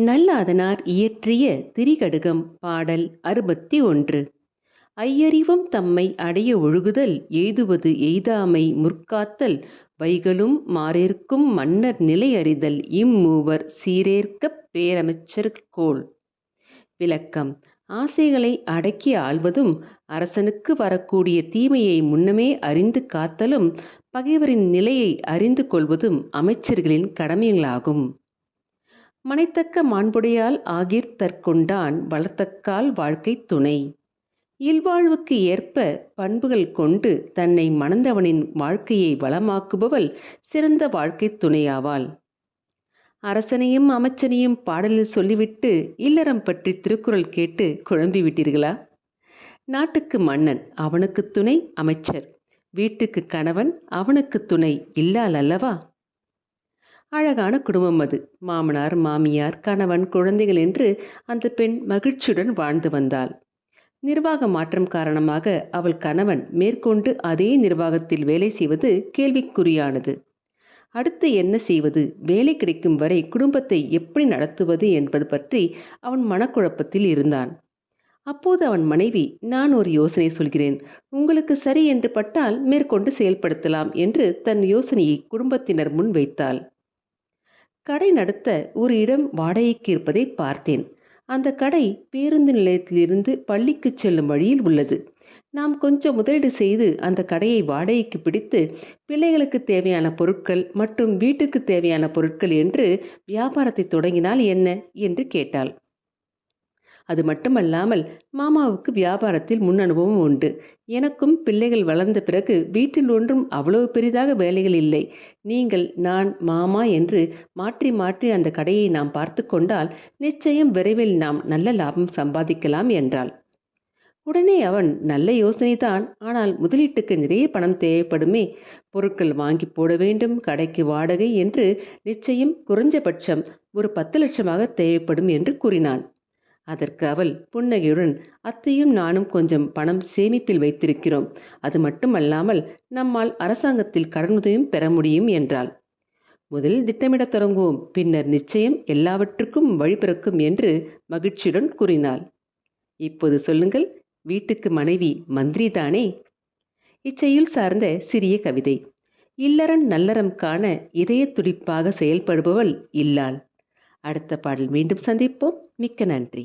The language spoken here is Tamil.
நல்லாதனார் இயற்றிய திரிகடுகம் பாடல் அறுபத்தி ஒன்று ஐயறிவும் தம்மை அடைய ஒழுகுதல் எய்துவது எய்தாமை முற்காத்தல் வைகளும் மாறேற்கும் மன்னர் நிலையறிதல் இம்மூவர் சீரேற்கப் பேரமைச்சர்கோள் விளக்கம். ஆசைகளை அடக்கி ஆள்வதும் அரசனுக்கு வரக்கூடிய தீமையை முன்னமே அறிந்து காத்தலும் பகைவரின் நிலையை அறிந்து கொள்வதும் அமைச்சர்களின் கடமைகளாகும். மனைத்தக்க மாண்புடையால் ஆகிர் தற்கொண்டான் வளர்த்தக்கால் வாழ்க்கை துணை. இல்வாழ்வுக்கு ஏற்ப பண்புகள் கொண்டு தன்னை மணந்தவனின் வாழ்க்கையை வளமாக்குபவள் சிறந்த வாழ்க்கை துணையாவாள். அரசனையும் அமைச்சனையும் பாடலில் சொல்லிவிட்டு இல்லறம் பற்றி திருக்குறள் கேட்டு குழம்பி விட்டீர்களா நாட்டுக்கு மன்னன் அவனுக்கு துணை அமைச்சர். வீட்டுக்கு கணவன் அவனுக்கு துணை இல்லால் அல்லவா? அழகான குடும்பம் அது. மாமனார் மாமியார் கணவன் குழந்தைகள் என்று அந்த பெண் மகிழ்ச்சியுடன் வாழ்ந்து வந்தாள். நிர்வாக மாற்றம் காரணமாக அவள் கணவன் மேற்கொண்டு அதே நிர்வாகத்தில் வேலை செய்வது கேள்விக்குறியானது. அடுத்து என்ன செய்வது? வேலை கிடைக்கும் வரை குடும்பத்தை எப்படி நடத்துவது என்பது பற்றி அவன் மனக்குழப்பத்தில் இருந்தான். அப்போது அவன் மனைவி நான் ஒரு யோசனை சொல்கிறேன். உங்களுக்கு சரி என்று பட்டால் மேற்கொண்டு செயல்படுத்தலாம் என்று தன் யோசனையை குடும்பத்தினர் முன் வைத்தாள் கடை நடத்த ஒரு இடம் வாடகைக்கு இருப்பதை பார்த்தேன். அந்த கடை பேருந்து நிலையத்திலிருந்து பள்ளிக்கு செல்லும் வழியில் உள்ளது. நாம் கொஞ்சம் முதலீடு செய்து அந்த கடையை வாடகைக்கு பிடித்து பிள்ளைகளுக்கு தேவையான பொருட்கள் மற்றும் வீட்டுக்கு தேவையான பொருட்கள் என்று வியாபாரத்தை தொடங்கினால் என்ன? என்று கேட்டாள். அது மட்டுமல்லாமல் மாமாவுக்கு வியாபாரத்தில் முன் அனுபவம் உண்டு. எனக்கும் பிள்ளைகள் வளர்ந்த பிறகு வீட்டில் ஒன்றும் அவ்வளவு பெரிதாக வேலைகள் இல்லை. நீங்கள் நான் மாமா என்று மாற்றி மாற்றி அந்த கடையை நாம் பார்த்து கொண்டால் நிச்சயம் விரைவில் நாம் நல்ல லாபம் சம்பாதிக்கலாம் என்றாள். உடனே அவன் நல்ல யோசனைதான் ஆனால் முதலீட்டுக்கு நிறைய பணம் தேவைப்படுமே. பொருட்கள் வாங்கி போட வேண்டும் கடைக்கு வாடகை என்று நிச்சயம் குறைஞ்சபட்சம் ஒரு பத்து லட்சமாக தேவைப்படும் என்று கூறினான். அதற்கு அவள் புன்னகையுடன் அத்தையும் நானும் கொஞ்சம் பணம் சேமிப்பில் வைத்திருக்கிறோம். அது மட்டுமல்லாமல் நம்மால் அரசாங்கத்தில் கடனுதவியும் பெற முடியும் என்றாள். முதலில் திட்டமிடத் தொடங்குவோம். பின்னர் நிச்சயம் எல்லாவற்றுக்கும் வழிபிறக்கும் என்று மகிழ்ச்சியுடன் கூறினாள். இப்போது சொல்லுங்கள். வீட்டுக்கு மனைவி மந்திரிதானே? இச்செயல் சார்ந்த சிறிய கவிதை. இல்லறன் நல்லறம் காண இதய துடிப்பாக செயல்படுபவள் இல்லாள். அடுத்த பாடல் மீண்டும் சந்திப்போம். மிக்க நன்றி.